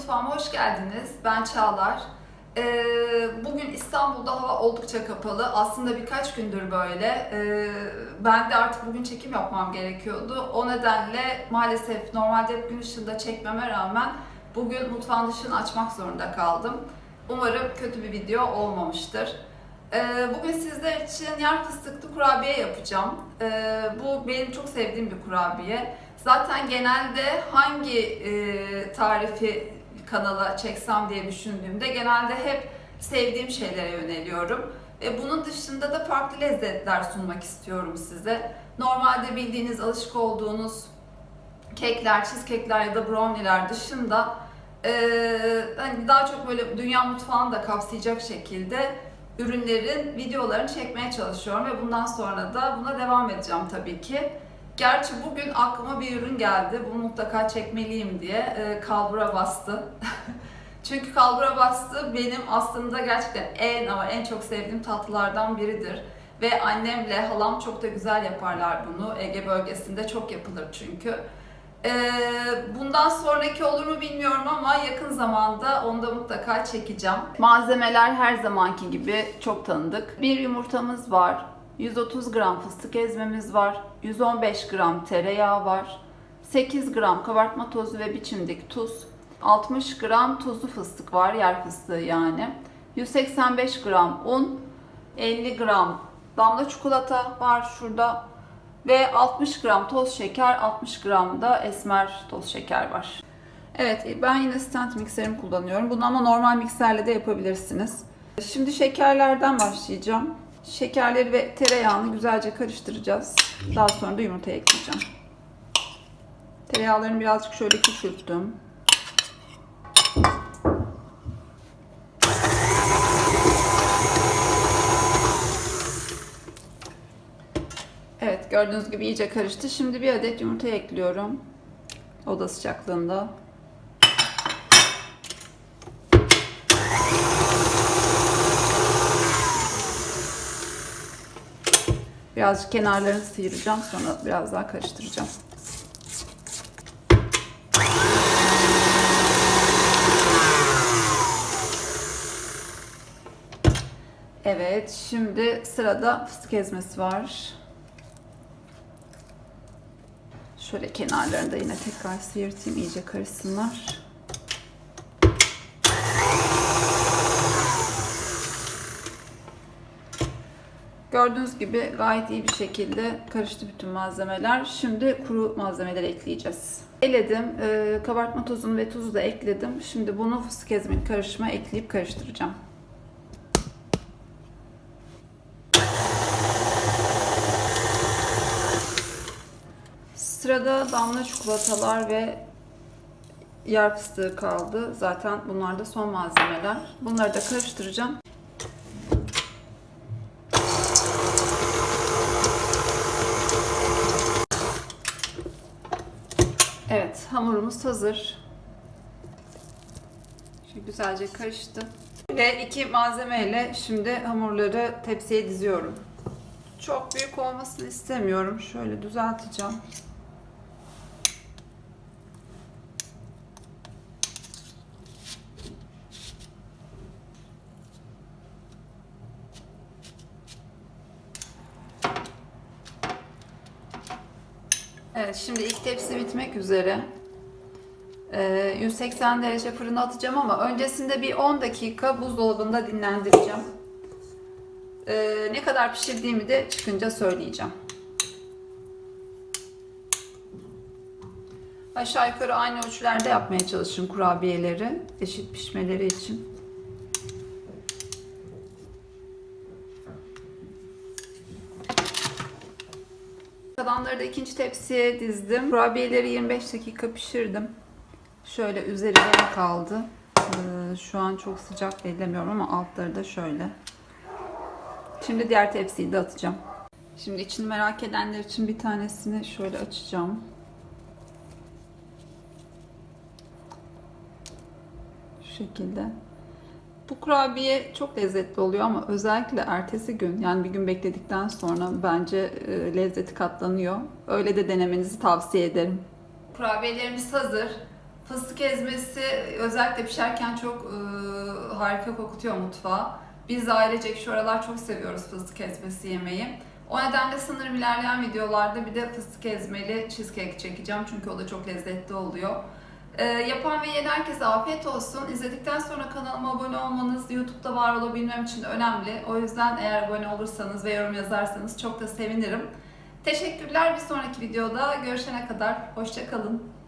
mutfağıma hoş geldiniz. Ben Çağlar. Ee, bugün İstanbul'da hava oldukça kapalı. Aslında birkaç gündür böyle. Ee, ben de artık bugün çekim yapmam gerekiyordu. O nedenle maalesef normalde hep gün ışığında çekmeme rağmen bugün mutfağın ışığını açmak zorunda kaldım. Umarım kötü bir video olmamıştır. Ee, bugün sizler için yer fıstıklı kurabiye yapacağım. Ee, bu benim çok sevdiğim bir kurabiye. Zaten genelde hangi e, tarifi kanala çeksem diye düşündüğümde genelde hep sevdiğim şeylere yöneliyorum. Ve bunun dışında da farklı lezzetler sunmak istiyorum size. Normalde bildiğiniz, alışık olduğunuz kekler, cheesecake'ler ya da brownie'ler dışında e, hani daha çok böyle dünya mutfağını da kapsayacak şekilde ürünlerin videolarını çekmeye çalışıyorum ve bundan sonra da buna devam edeceğim tabii ki. Gerçi bugün aklıma bir ürün geldi. Bunu mutlaka çekmeliyim diye. E, kalbura bastı. Çünkü kalbura bastı benim aslında gerçekten en ama en çok sevdiğim tatlılardan biridir. Ve annemle halam çok da güzel yaparlar bunu. Ege bölgesinde çok yapılır çünkü. Ee, bundan sonraki olur mu bilmiyorum ama yakın zamanda onu da mutlaka çekeceğim. Malzemeler her zamanki gibi çok tanıdık. Bir yumurtamız var. 130 gram fıstık ezmemiz var. 115 gram tereyağı var. 8 gram kabartma tozu ve biçimdik tuz. 60 gram tuzlu fıstık var, yer fıstığı yani. 185 gram un. 50 gram damla çikolata var şurada. Ve 60 gram toz şeker, 60 gram da esmer toz şeker var. Evet, ben yine stand mikserimi kullanıyorum. Bunu ama normal mikserle de yapabilirsiniz. Şimdi şekerlerden başlayacağım. Şekerleri ve tereyağını güzelce karıştıracağız. Daha sonra da yumurta ekleyeceğim. Tereyağlarını birazcık şöyle küçülttüm. Evet gördüğünüz gibi iyice karıştı. Şimdi bir adet yumurta ekliyorum. Oda sıcaklığında. Birazcık kenarlarını sıyıracağım. Sonra biraz daha karıştıracağım. Evet, şimdi sırada fıstık ezmesi var. Şöyle kenarlarını da yine tekrar sıyırtayım iyice karışsınlar. Gördüğünüz gibi gayet iyi bir şekilde karıştı bütün malzemeler. Şimdi kuru malzemeleri ekleyeceğiz. Eledim. Ee, kabartma tozunu ve tuzu da ekledim. Şimdi bunu fıstık ezmenin karışıma ekleyip karıştıracağım. Sırada damla çikolatalar ve yer fıstığı kaldı. Zaten bunlar da son malzemeler. Bunları da karıştıracağım. Evet, hamurumuz hazır. Şimdi güzelce karıştı. Ve iki malzemeyle şimdi hamurları tepsiye diziyorum. Çok büyük olmasını istemiyorum. Şöyle düzelteceğim. Evet, şimdi ilk tepsi bitmek üzere. Ee, 180 derece fırına atacağım ama öncesinde bir 10 dakika buzdolabında dinlendireceğim. Ee, ne kadar pişirdiğimi de çıkınca söyleyeceğim. Aşağı yukarı aynı ölçülerde yapmaya çalışın kurabiyeleri eşit pişmeleri için. Kalanları da ikinci tepsiye dizdim. Kurabiyeleri 25 dakika pişirdim. Şöyle üzeri yağ kaldı. Ee, şu an çok sıcak ellemiyorum ama altları da şöyle. Şimdi diğer tepsiyi de atacağım. Şimdi içini merak edenler için bir tanesini şöyle açacağım. Şu şekilde. Bu kurabiye çok lezzetli oluyor ama özellikle ertesi gün yani bir gün bekledikten sonra bence e, lezzeti katlanıyor. Öyle de denemenizi tavsiye ederim. Kurabiyelerimiz hazır. Fıstık ezmesi özellikle pişerken çok e, harika kokutuyor mutfağı. Biz ailecek şu aralar çok seviyoruz fıstık ezmesi yemeyi. O nedenle sanırım ilerleyen videolarda bir de fıstık ezmeli cheesecake çekeceğim çünkü o da çok lezzetli oluyor. Ee, yapan ve yiyen herkese afiyet olsun. İzledikten sonra kanalıma abone olmanız YouTube'da var olabilmem için önemli. O yüzden eğer abone olursanız ve yorum yazarsanız çok da sevinirim. Teşekkürler. Bir sonraki videoda görüşene kadar hoşça kalın.